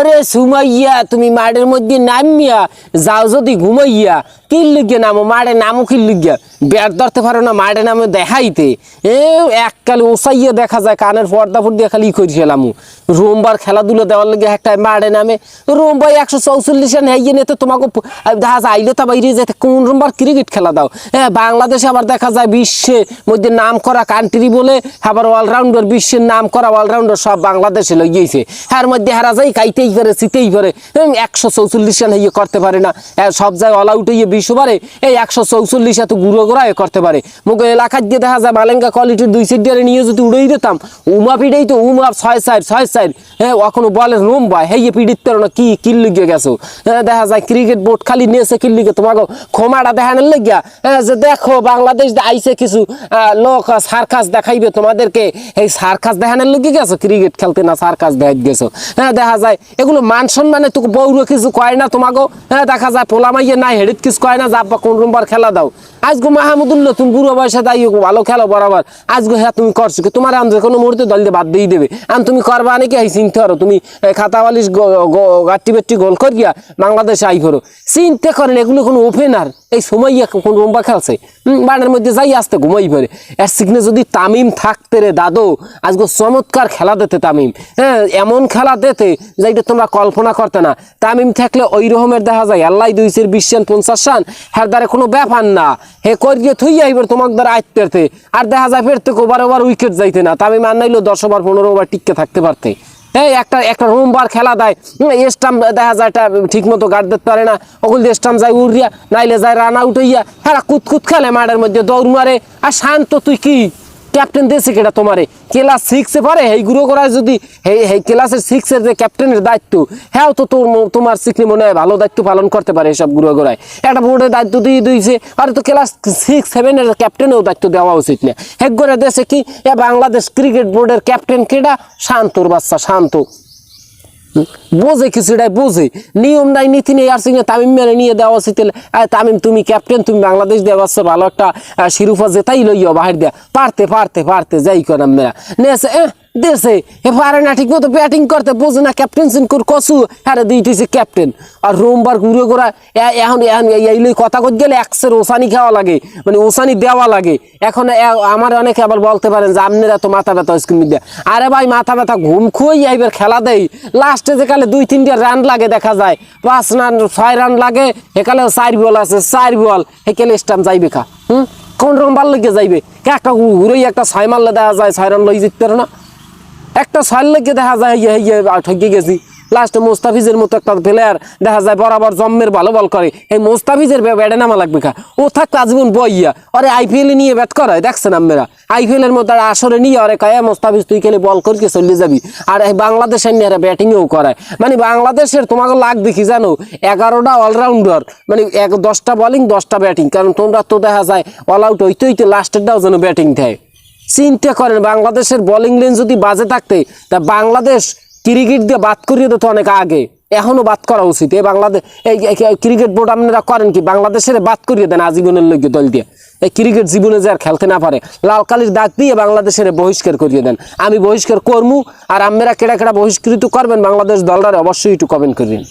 আরে সুমাইয়া, তুমি মাঠের মধ্যে নামিয়া যাও যদি ঘুমাইয়া। কি লিখিয়া নামো, মাঠে নামো কি লিখিয়া ব্যাট ধরতে পারো না, মাঠে নামে দেখাইতে। এ, এককালে ওসাইয়া দেখা যায়, কানের পর্দা ফুর্দিয়া খালি করেছিলাম রোমবার খেলাধুলা দেওয়ার লেগে একটা মাঠে নামে। রোমবার একশো চৌচল্লিশ রান হাইয়ে নিতে তোমাকে দেখা যায় আইলে তা বাইরে যেতে। কোন রোমবার ক্রিকেট খেলা দাও? হ্যাঁ বাংলাদেশে আবার দেখা যায় বিশ্বের মধ্যে নাম করা কান্ট্রি বলে, আবার অলরাউন্ডার বিশ্বের নাম করা অলরাউন্ডার সব বাংলাদেশে লইয়েছে এর মধ্যে হারা যায় কাইতেই পারে শীতেই পারে একশো চৌচল্লিশ রান হইয়ে করতে পারে না। সব জায়গায় অল আউট হইয়ে বিশ্ব পারে এই একশো চৌচল্লিশ এত গুঁড়ো গোড়ায় করতে পারে। মুখ এলাকার দিয়ে দেখা যায় মালেঙ্গা কোয়ালিটির দুই সিট দিয়ে নিয়ে যদি উড়েই দিতাম, উমা পিড়েই তো উমা ছয় সাইড ছয় সাইড হ্যাঁ এখনও বলে রুম বাই হেয়ে পিড়িত পারো না, কি কিল্লিগে গেছো? হ্যাঁ দেখা যায় ক্রিকেট বোর্ড খালি নিয়েছে কিল্লিগে তোমাকে ক্ষমাটা দেখানোর লেগিয়া যে দেখো বাংলাদেশ আইছে কিছু লোক সার্কাস দেখাইবে তোমাদেরকে, এই সার্কাস দেখানোর লেগে গেছো? ক্রিকেট খেলতে না সার্কাস দেখাই গেছো? হ্যাঁ দেখা যায় এগুলো মান সম্মানে তোকে বৌরো কিছু কয় না তোমাকে হ্যাঁ দেখা যায় পোলামাইয়ে নাই, হেডিত কিছু কয় না যাব্বা কোন রুমবার খেলা দাও। আজগো মাহমুদুল্লাহ, তুমি বুড়ো বয়সে তাই ভালো খেলো বরাবর। আজগো হ্যাঁ তুমি করছ কি? তোমার আন কোনো মুহূর্তে দল দিয়ে বাদ দিয়ে দেবে। আন তুমি করবা নাকি? এই চিনতে পারো তুমি খাতাওয়ালিশ গাট্টি বেট্টি গোল করিয়া বাংলাদেশে আই করো। চিনতে করেন, এগুলো কোনো ওপেনার এই সময় কোন রুম্বা খেলছে? বানের মধ্যে যাই আসতে ঘুমাই পারে এর সিগনে যদি তামিম থাকতে রে দাদো, আজকে চমৎকার খেলা দিতে তামিম। হ্যাঁ এমন খেলা দিতে যেটা তোমরা কল্পনা করতে না। তামিম থাকলে ওই রকমের দেখা যায়, আল্লাহ দুইশের বিশ রান পঞ্চাশ সান হ্যার দ্বারা কোনো ব্যাপার না। হে করিয়ে থই আইবার তোমার দ্বারা আইত পেরতে। আর দেখা যায় ফেরতে ওবার ওবার উইকেট যাইতে না। তামিম আর নাইলেও দশ ওভার, পনেরো ওভার টিকে থাকতে পারতে। এই একটা একটা রোমবার খেলা দেয়। স্টাম্প দেখা যায় এটা ঠিক মতো গার্ড দিতে পারে না। ওগুলো দিয়ে স্টাম্প যায়, উড়িয়া, নাইলে যায় রান আউট হইয়া হ্যাঁ কুতকুত খেলে মাঠের মধ্যে, দৌড় মারে। আর শান্ত, তুই কি? ক্যাপ্টেন দিয়েছে কেটা তোমারে? ক্লাস সিক্সে পারে এই গুরু করায় যদি ক্লাসের সিক্সের যে ক্যাপ্টেনের দায়িত্ব হ্যাঁ তো তোর তোমার সিকনি মনে হয় ভালো দায়িত্ব পালন করতে পারে এসব গুরু করায় একটা বোর্ডের দায়িত্ব দিয়ে দিয়েছে, আর তো ক্লাস সিক্স সেভেনের ক্যাপ্টেনেও দায়িত্ব দেওয়া উচিত না। হেক করে দেশে কি বাংলাদেশ ক্রিকেট বোর্ডের ক্যাপ্টেন কেটা শান্তর বাচ্চা, শান্ত। বোঝে কিছুটাই বোঝে। নিয়ম নাই, নীতি নেই, আর সিংহে তামিম মেনে নিয়ে দেওয়া উচিত তামিম, তুমি ক্যাপ্টেন তুমি বাংলাদেশ দেওয়া আসছো ভালো একটা শিরোপা জেতাই লইও বাহির দেয়া। পারতে পারতে পারতে, যাই করাম মেরা নেছে দেশে এ পারে না, ঠিক মতো ব্যাটিং করতে বোঝে না। ক্যাপ্টেন সিন কর কসু হ্যাঁ দিয়েছে ক্যাপ্টেন আর রোমবার ঘুরে ঘোরা এখন এখন এই লই কথা কই গেলে একসের ওসানি খাওয়া লাগে মানে ওসানি দেওয়া লাগে। এখন আমার অনেকে আবার বলতে পারেন যে আপনারা তো মাথা ব্যথা স্কিম দিয়ে আরে ভাই, মাথা ব্যথা, ঘুম খুঁই আইবার খেলা দেই। লাস্টে যে কালে দুই, তিনটা রান লাগে, দেখা যায়। পাঁচ রান ছয় রান লাগে একালে চার বল আছে, চার বল একালে স্টাম্প যাইবে খা হুম? কোন রকম ভালো লেগে যাইবে? একটা ঘুরেই একটা ছয় মারলে দেওয়া যায়, ছয় রান লই জিততে না। একটা ছয় লেগে দেখা যায় ইয়ে ইয়ে ঠকে গেছি। লাস্টে মোস্তাফিজের মতো একটা প্লেয়ার দেখা যায় বরাবর জম্মের ভালো বল করে। এই মোস্তাফিজের ব্যাটে নামা লাগবে খা ও থাকতো আজীবন বইয়া আরে আইপিএল নিয়ে ব্যাট করায়, দেখছেন আমরা আইপিএল এর আর আসরে নিয়ে আরে কয়া মোস্তাফিজ, তুই খেলে বল করকে চলে যাবি। আর এই বাংলাদেশের নিয়ে ব্যাটিংও করায়। মানে বাংলাদেশের তোমাকে লাগ দেখি জানো? এগারোটা অলরাউন্ডার মানে এক, দশটা বলিং দশটা ব্যাটিং কারণ তোমরা তো দেখা যায় অল আউট হইতে হইতে লাস্টেরটাও যেন ব্যাটিং দেয়। চিন্তা করেন, বাংলাদেশের বোলিং লেন যদি বাজে থাকতে, তা বাংলাদেশ ক্রিকেট দিয়ে বাদ করিয়ে দিত অনেক আগে। এখনও বাদ করা উচিত। এই বাংলাদেশ এই ক্রিকেট বোর্ড আপনারা করেন কি? বাংলাদেশের বাদ করিয়ে দেন আজীবনের লোক দল দিয়ে। এই ক্রিকেট জীবনে যে আর খেলতে না পারে লাল কালির দাগ দিয়ে বাংলাদেশের বহিষ্কার করিয়ে দেন। আমি বহিষ্কার করমু, আর আপনারা কেডা কেডা বহিষ্কৃত করবেন, বাংলাদেশ দলটারে অবশ্যই একটু কমেন্ট করিন।